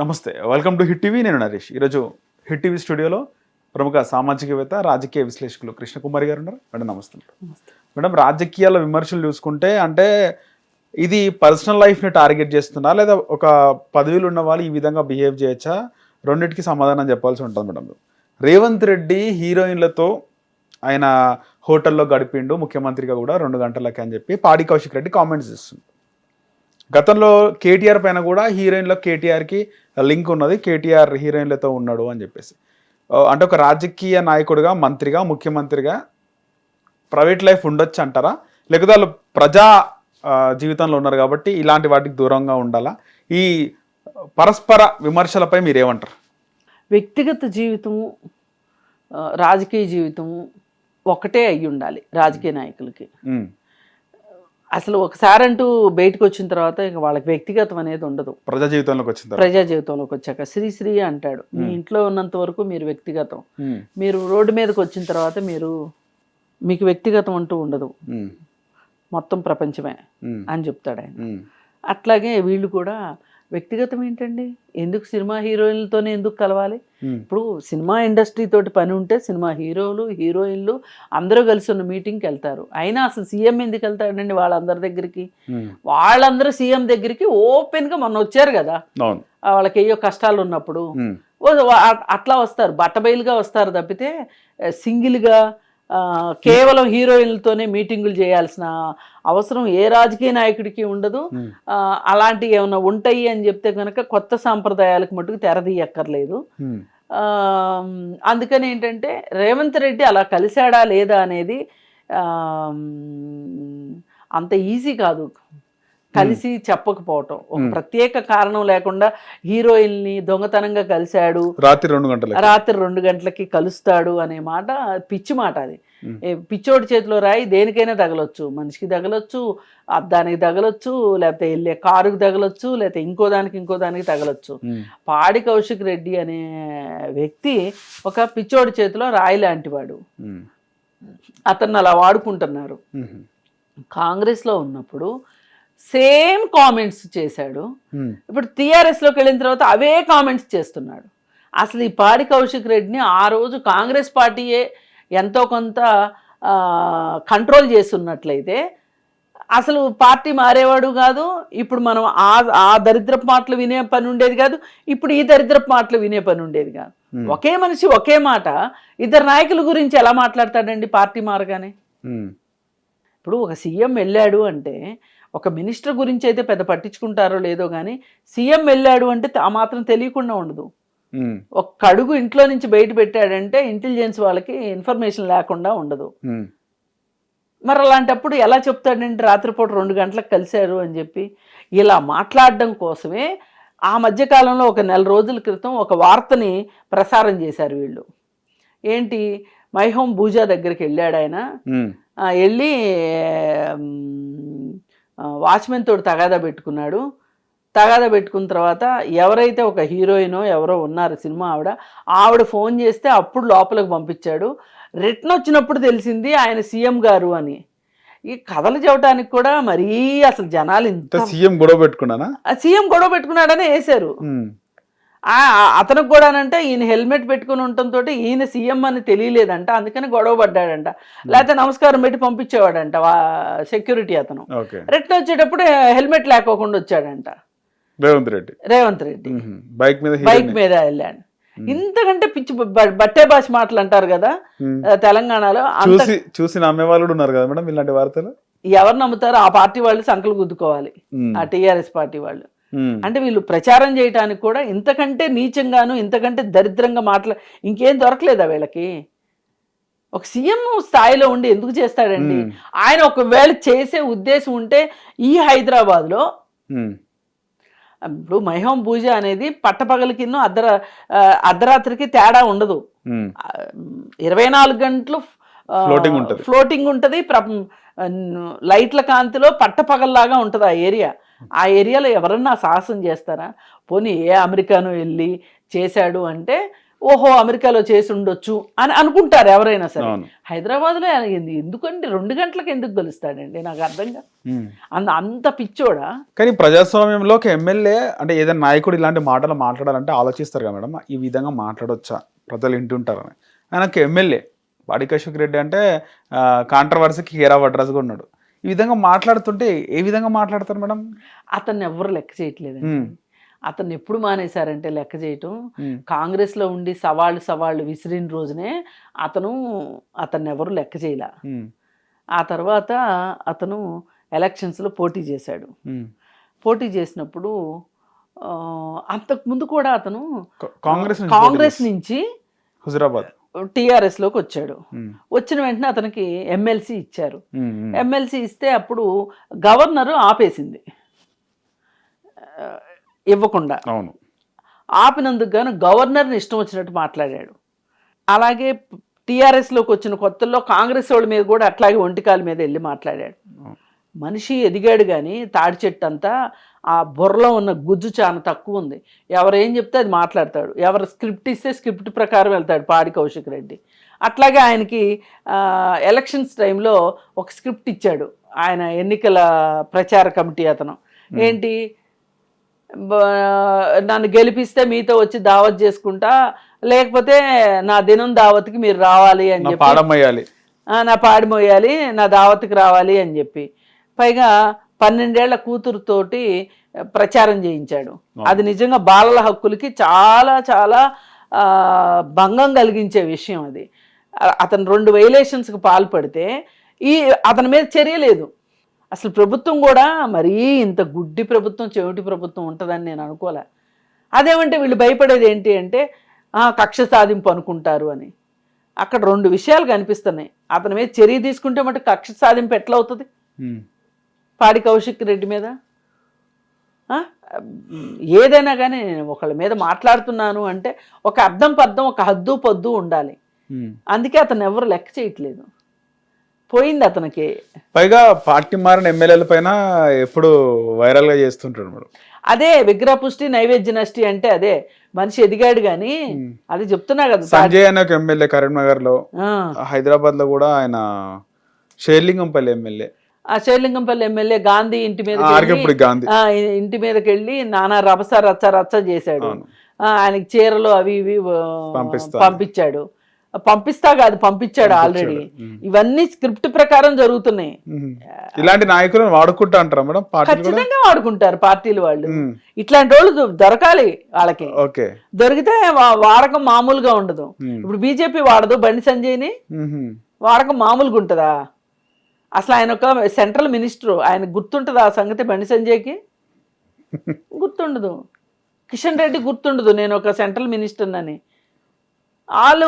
నమస్తే welcome to hit TV నేను నరేష్. ఈరోజు హిట్ టీవీ స్టూడియోలో ప్రముఖ సామాజికవేత్త రాజకీయ విశ్లేషకులు కృష్ణకుమారి గారు ఉన్నారు. మేడం నమస్తే. మేడం రాజకీయాల విమర్శలు చూసుకుంటే అంటే ఇది పర్సనల్ లైఫ్ని టార్గెట్ చేస్తున్నా లేదా ఒక పదవిలో ఉన్న వాళ్ళు ఈ విధంగా బిహేవ్ చేయొచ్చా? రెండింటికి సమాధానం చెప్పాల్సి ఉంటుంది మేడం. రేవంత్ రెడ్డి హీరోయిన్లతో ఆయన హోటల్లో గడిపిండు ముఖ్యమంత్రిగా కూడా రెండు గంటలకి అని చెప్పి పాడి కౌశిక్ రెడ్డి కామెంట్స్ ఇస్తుంది గతంలో కేటీఆర్ పైన కూడా హీరోయిన్లో కేటీఆర్కి లింక్ ఉన్నది. కేటీఆర్ హీరోయిన్లతో ఉన్నాడు అని చెప్పేసి. అంటే ఒక రాజకీయ నాయకుడిగా మంత్రిగా ముఖ్యమంత్రిగా ప్రైవేట్ లైఫ్ ఉండొచ్చు అంటారా? లేకపోతే వాళ్ళు ప్రజా జీవితంలో ఉన్నారు కాబట్టి ఇలాంటి వాటికి దూరంగా ఉండాలా? ఈ పరస్పర విమర్శలపై మీరేమంటారు? వ్యక్తిగత జీవితము రాజకీయ జీవితము ఒకటే అయి ఉండాలి రాజకీయ నాయకులకి. అసలు ఒకసారి అంటూ బయటకు వచ్చిన తర్వాత ఇక వాళ్ళకి వ్యక్తిగతం అనేది ఉండదు. ప్రజా జీవితంలోకి వచ్చిన ప్రజా జీవితంలోకి వచ్చాక శ్రీశ్రీ అంటాడు. మీ ఇంట్లో ఉన్నంత వరకు మీరు వ్యక్తిగతం. మీరు రోడ్డు మీదకి వచ్చిన తర్వాత మీరు మీకు వ్యక్తిగతం అంటూ ఉండదు. మొత్తం ప్రపంచమే అని చెప్తాడు ఆయన. అట్లాగే వీళ్ళు కూడా వ్యక్తిగతం ఏంటండి? ఎందుకు సినిమా హీరోయిన్లతోనే ఎందుకు కలవాలి? ఇప్పుడు సినిమా ఇండస్ట్రీ తోటి పని ఉంటే సినిమా హీరోలు హీరోయిన్లు అందరూ కలిసి ఉన్న మీటింగ్కి వెళ్తారు. అయినా అసలు సీఎం ఎందుకు వెళ్తాడండి వాళ్ళందరి దగ్గరికి? వాళ్ళందరూ సీఎం దగ్గరికి ఓపెన్గా మొన్న వచ్చారు కదా? వాళ్ళకి ఏయో కష్టాలు ఉన్నప్పుడు. అట్లా వస్తారు. బట్టబయలుగా వస్తారు తప్పితే సింగిల్గా కేవలం హీరోయిన్లతోనే మీటింగులు చేయాల్సిన అవసరం ఏ రాజకీయ నాయకుడికి ఉండదు. అలాంటివి ఏమైనా ఉంటాయి అని చెప్తే కనుక కొత్త సాంప్రదాయాలకు మటుకు తెరదీయక్కర్లేదు అందుకని ఏంటంటే రేవంత్ రెడ్డి అలా కలిశాడా లేదా అనేది అంత ఈజీ కాదు. కలిసి చెప్పకపోవటం. ఒక. ప్రత్యేక కారణం లేకుండా హీరోయిన్ని దొంగతనంగా కలిశాడు. రాత్రి రెండు గంటలకి. రాత్రి రెండు గంటలకి కలుస్తాడు అనే మాట పిచ్చి మాట అది. పిచ్చోడి చేతిలో రాయి దేనికైనా తగలొచ్చు. మనిషికి తగలొచ్చు అద్దానికి తగలొచ్చు లేకపోతే వెళ్ళే కారుకి తగలొచ్చు లేకపోతే ఇంకో దానికి ఇంకో దానికి తగలొచ్చు. పాడి కౌశిక్ రెడ్డి అనే వ్యక్తి ఒక పిచ్చోడి చేతిలో రాయి లాంటివాడు. అతన్ని అలా వాడుకుంటున్నారు. ఉమ్, కాంగ్రెస్లో ఉన్నప్పుడు సేమ్ కామెంట్స్ చేశాడు. ఇప్పుడు టీఆర్ఎస్లోకి వెళ్ళిన తర్వాత అవే కామెంట్స్ చేస్తున్నాడు. అసలు ఈ పాడి కౌశిక్ రెడ్డిని ఆ రోజు కాంగ్రెస్ పార్టీయే ఎంతో కొంత కంట్రోల్ చేస్తున్నట్లయితే అసలు పార్టీ మారేవాడు కాదు. ఇప్పుడు మనం ఆ ఆ దరిద్రపు మాటలు వినే పని ఉండేది కాదు. ఇప్పుడు ఈ దరిద్రపు మాటలు వినే పని ఉండేది కాదు. ఒకే మనిషి ఒకే మాట ఇద్దరు నాయకుల గురించి ఎలా మాట్లాడతాడండి పార్టీ మారగానే? ఇప్పుడు ఒక సీఎం వెళ్ళాడు అంటే ఒక మినిస్టర్ గురించి అయితే పెద్ద పట్టించుకుంటారో లేదో కానీ సీఎం వెళ్ళాడు అంటే ఆ మాత్రం తెలియకుండా ఉండదు. ఉమ్, ఒక్క అడుగు ఇంట్లో నుంచి బయట పెట్టాడంటే ఇంటెలిజెన్స్ వాళ్ళకి ఇన్ఫర్మేషన్ లేకుండా ఉండదు. మరి అలాంటప్పుడు ఎలా చెప్తాడంటే రాత్రిపూట రెండు గంటలకు కలిశారు అని చెప్పి ఇలా మాట్లాడడం కోసమే ఆ మధ్యకాలంలో ఒక నెల రోజుల క్రితం ఒక వార్తని ప్రసారం చేశారు వీళ్ళు. ఏంటి? మైహోమ్ పూజా దగ్గరికి వెళ్ళాడు ఆయన. వెళ్ళి వాచ్మెన్ తోటి తగాదా పెట్టుకున్నాడు. తగాదా పెట్టుకున్న తర్వాత ఎవరైతే ఒక హీరోయినో ఎవరో ఉన్నారు సినిమా ఆవిడ ఆవిడ ఫోన్ చేస్తే అప్పుడు లోపలికి పంపించాడు. రిటర్న్ వచ్చినప్పుడు తెలిసింది ఆయన సీఎం గారు అని. ఈ కథలు చెప్పడానికి కూడా మరీ అసలు జనాలు ఇంత సీఎం గొడవ పెట్టుకున్నానా? సీఎం గొడవ పెట్టుకున్నాడని వేశారు అతనికి కూడానంటే ఈయన హెల్మెట్ పెట్టుకుని ఉండటంతో ఈయన సీఎం అని తెలియలేదంట. అందుకని గొడవ పడ్డాడంట. లేకపోతే నమస్కారం పెట్టి పంపించేవాడంట సెక్యూరిటీ అతను. రిటర్న్ వచ్చేటప్పుడు హెల్మెట్ లేకోకుండా వచ్చాడంట. రేవంత్ రెడ్డి. రేవంత్ రెడ్డి. బైక్ మీద బైక్ మీద వెళ్ళాడు. ఇంతకంటే పిచ్చి బట్టే భాష మాటలు అంటారు కదా తెలంగాణలో చూసి చూసి నమ్మే వాళ్ళు ఉన్నారు కదా మేడం ఇలాంటి వార్తలు? ఎవరు నమ్ముతారో ఆ పార్టీ వాళ్ళు సంకలు గుద్దుకోవాలి. ఆ టీఆర్ఎస్ పార్టీ వాళ్ళు. అంటే వీళ్ళు ప్రచారం చేయడానికి కూడా ఇంతకంటే నీచంగాను ఇంతకంటే దరిద్రంగా మాట్లా ఇంకేం దొరకలేదా వీళ్ళకి. ఒక సీఎం స్థాయిలో ఉండి ఎందుకు చేస్తాడండి? ఆయన ఒకవేళ చేసే ఉద్దేశం ఉంటే ఈ హైదరాబాద్లో ఉమ్, ఇప్పుడు మైహోం పూజ అనేది పట్టపగలకిను అర్ధర ఆ, అర్ధరాత్రికి తేడా ఉండదు. ఇరవై నాలుగు గంటలు. ఫ్లోటింగ్ ఉంటుంది. లైట్ల కాంతిలో పట్టపగల్లాగా ఉంటుంది ఆ ఏరియా. ఆ ఏరియాలో ఎవరన్నా సాహసం చేస్తారా? పోనీ ఏ అమెరికాను వెళ్ళి చేశాడు అంటే ఓహో అమెరికాలో చేసి ఉండొచ్చు అని అనుకుంటారు ఎవరైనా సరే. హైదరాబాద్లో ఆయన ఎందు- ఎందుకంటే రెండు గంటలకు ఎందుకు గెలుస్తాడండి? నాకు అర్థం కాదు. అంత అంత పిచ్చోడా? కానీ ప్రజాస్వామ్యంలో ఒక ఎమ్మెల్యే అంటే ఏదైనా నాయకుడు ఇలాంటి మాటలు మాట్లాడాలంటే ఆలోచిస్తారు కదా మేడం. ఈ విధంగా మాట్లాడొచ్చా? ప్రజలు వింటుంటారని. ఆయనకు ఎమ్మెల్యే. వాడి అశోక్ రెడ్డి అంటే కాంట్రవర్సీకి హీరా వడ్రాజ్గా ఉన్నాడు. ఈ విధంగా మాట్లాడుతుంటే ఏ విధంగా మాట్లాడతారు మేడం అతన్ని ఎవరు లెక్క చేయట్లేదండి ఉమ్. అతన్ని ఎప్పుడు మానేశారంటే లెక్క చేయటం ఉమ్. కాంగ్రెస్లో ఉండి సవాళ్ళు సవాళ్ళు విసిరిన రోజునే అతను అతన్ని ఎవరు లెక్క చేయలే. ఆ తర్వాత అతను ఎలక్షన్స్లో పోటీ చేశాడు. పోటీ చేసినప్పుడు ఆ, అంతకుముందు కూడా అతను కాంగ్రెస్ నుంచి కాంగ్రెస్ నుంచి హుజురాబాద్ టీఆర్ఎస్లోకి వచ్చాడు. వచ్చిన వెంటనే అతనికి ఎమ్మెల్సీ ఇచ్చారు. ఎమ్మెల్సీ ఇస్తే అప్పుడు గవర్నరు ఆపేసింది. ఇవ్వకుండా. అవును. ఆపినందుకు గాను గవర్నర్ని ఇష్టం వచ్చినట్టు మాట్లాడాడు. అలాగే టీఆర్ఎస్లోకి వచ్చిన కొత్తల్లో కాంగ్రెస్ వాళ్ళ మీద కూడా అట్లాగే ఒంటికాల మీద వెళ్ళి మాట్లాడాడు. మనిషి ఎదిగాడు కానీ తాడి చెట్టు అంతా ఆ బుర్రలో ఉన్న గుజ్జు చాలా తక్కువ ఉంది. ఎవరు ఏం చెప్తే అది మాట్లాడతాడు. ఎవరు స్క్రిప్ట్ ఇస్తే స్క్రిప్ట్ ప్రకారం వెళ్తాడు పాడి కౌశిక్ రెడ్డి. అట్లాగే ఆయనకి ఎలక్షన్స్ టైంలో ఒక స్క్రిప్ట్ ఇచ్చాడు. ఆయన ఎన్నికల ప్రచార కమిటీ అతను. ఏంటి? నన్ను గెలిపిస్తే మీతో వచ్చి దావత్ చేసుకుంటా లేకపోతే నా దినం దావత్కి మీరు రావాలి అని చెప్పి నా పాడి మోయాలి నా దావత్కి రావాలి అని చెప్పి. పైగా పన్నెండేళ్ళ కూతురుతోటి ప్రచారం చేయించాడు. అది నిజంగా బాలల హక్కులకి చాలా చాలా భంగం కలిగించే విషయం అది. అతను రెండు వైలేషన్స్కి పాల్పడితే ఈ అతని మీద చర్య లేదు. అసలు ప్రభుత్వం కూడా మరీ ఇంత గుడ్డి ప్రభుత్వం చెవిటి ప్రభుత్వం ఉంటుందని నేను అనుకోలే. అదేమంటే వీళ్ళు భయపడేది ఏంటి అంటే "ఆ, కక్ష సాధింపు అనుకుంటారు అని. అక్కడ రెండు విషయాలు కనిపిస్తున్నాయి. అతని మీద చర్య తీసుకుంటే మటు కక్ష సాధింపు ఎట్లా అవుతుంది? పాడి కౌశిక్ రెడ్డి మీద? ఏదైనా కానీ నేను ఒకళ్ళ మీద మాట్లాడుతున్నాను అంటే ఒక అర్థం పర్థం ఒక హద్దు పొద్దు ఉండాలి. అందుకే అతను ఎవరు లెక్క చేయట్లేదు. పోయింది అతనికి. పైగా పార్టీ మారిన ఎమ్మెల్యేల పైన ఎప్పుడు వైరల్గా చేస్తుంటాడు మేడం అదే విగ్రహ పుష్టి నైవేద్య నష్టి అంటే అదే. మనిషి ఎదిగాడు కానీ అది చెప్తున్నా కదా సంజయ్ అనే ఒక ఎమ్మెల్యే కరీంనగర్లో. హైదరాబాద్లో కూడా ఆయన షేర్లింగంపల్లి ఎమ్మెల్యే. ఆ శేర్లింగంపల్లి ఎమ్మెల్యే గాంధీ ఇంటి మీద ఇంటి మీదకి వెళ్ళి నానా రభస రచ్చ రచ్చ చేశాడు. ఆయనకి చీరలు అవి ఇవి. పంపించాడు. పంపిస్తా కాదు పంపించాడు ఆల్రెడీ. ఇవన్నీ స్క్రిప్ట్ ప్రకారం జరుగుతున్నాయి. ఇలాంటి నాయకులను వాడుకుంటా అంటారా మేడం? ఖచ్చితంగా వాడుకుంటారు పార్టీలు వాళ్ళు. ఇట్లాంటి వాళ్ళు దొరకాలి వాళ్ళకి. దొరికితే వాడకం మామూలుగా ఉండదు. ఇప్పుడు బీజేపీ వాడదు బండి సంజయ్ని. వాడకం మామూలుగా ఉంటుందా అసలు ఆయన ఒక సెంట్రల్ మినిస్టర్. ఆయన గుర్తుంటుందా ఆ సంగతి బండి సంజయ్కి? గుర్తుండదు. కిషన్ రెడ్డి గుర్తుండదు. నేను ఒక సెంట్రల్ మినిస్టర్ అని వాళ్ళు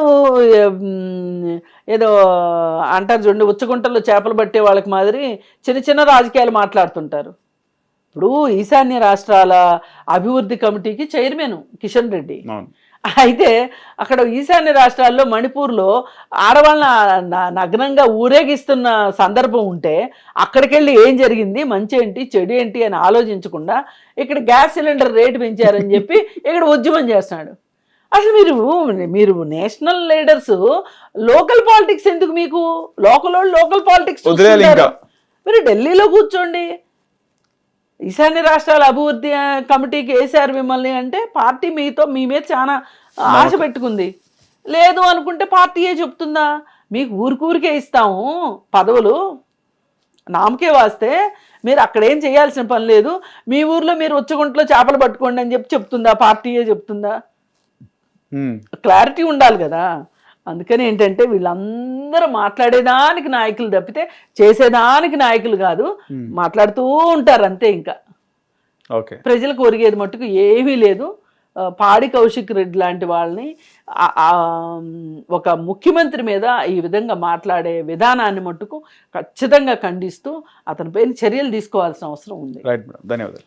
ఏదో అంటారు చూడండి ఉచ్చగుంటల్లో చేపలు పట్టే వాళ్ళకి మాదిరి చిన్న చిన్న రాజకీయాలు మాట్లాడుతుంటారు. ఇప్పుడు ఈశాన్య రాష్ట్రాల అభివృద్ధి కమిటీకి చైర్మన్ కిషన్ రెడ్డి. అయితే అక్కడ ఈశాన్య రాష్ట్రాల్లో మణిపూర్లో ఆడవాళ్ళని న- నగ్నంగా ఊరేగిస్తున్న సందర్భం ఉంటే అక్కడికి వెళ్ళి ఏం జరిగింది? మంచి ఏంటి? చెడు ఏంటి? అని ఆలోచించకుండా ఇక్కడ గ్యాస్ సిలిండర్ రేటు పెంచారని చెప్పి ఇక్కడ ఉద్యమం చేస్తున్నాడు. అసలు మీరు మీరు నేషనల్ లీడర్స్ లోకల్ పాలిటిక్స్ ఎందుకు మీకు? Local local politics. మీరు ఢిల్లీలో కూర్చోండి. ఈశాన్య రాష్ట్రాల అభివృద్ధి కమిటీకి వేశారు మిమ్మల్ని అంటే పార్టీ మీతో మీ మీద చాలా ఆశ పెట్టుకుంది. లేదు అనుకుంటే పార్టీయే చెప్తుందా? మీకు ఊరికూరికే ఇస్తాము పదవులు. నామకే వాస్తే మీరు అక్కడ ఏం చేయాల్సిన పని లేదు. మీ ఊర్లో మీరు ఉచ్చగుంట్లో చేపలు పట్టుకోండి అని చెప్పి చెప్తుందా? పార్టీయే చెప్తుందా. క్లారిటీ ఉండాలి కదా. అందుకని ఏంటంటే వీళ్ళందరూ మాట్లాడేదానికి నాయకులు తప్పితే చేసేదానికి నాయకులు కాదు మాట్లాడుతూ ఉంటారు అంతే ఇంకా. ఓకే. ప్రజలకు ఒరిగేది మట్టుకు ఏమీ లేదు. పాడి కౌశిక్ రెడ్డి లాంటి వాళ్ళని ఒక ముఖ్యమంత్రి మీద ఈ విధంగా మాట్లాడే విధానాన్ని మట్టుకు ఖచ్చితంగా ఖండిస్తూ అతనిపైన చర్యలు తీసుకోవాల్సిన అవసరం ఉంది. Right madam. ధన్యవాదాలు.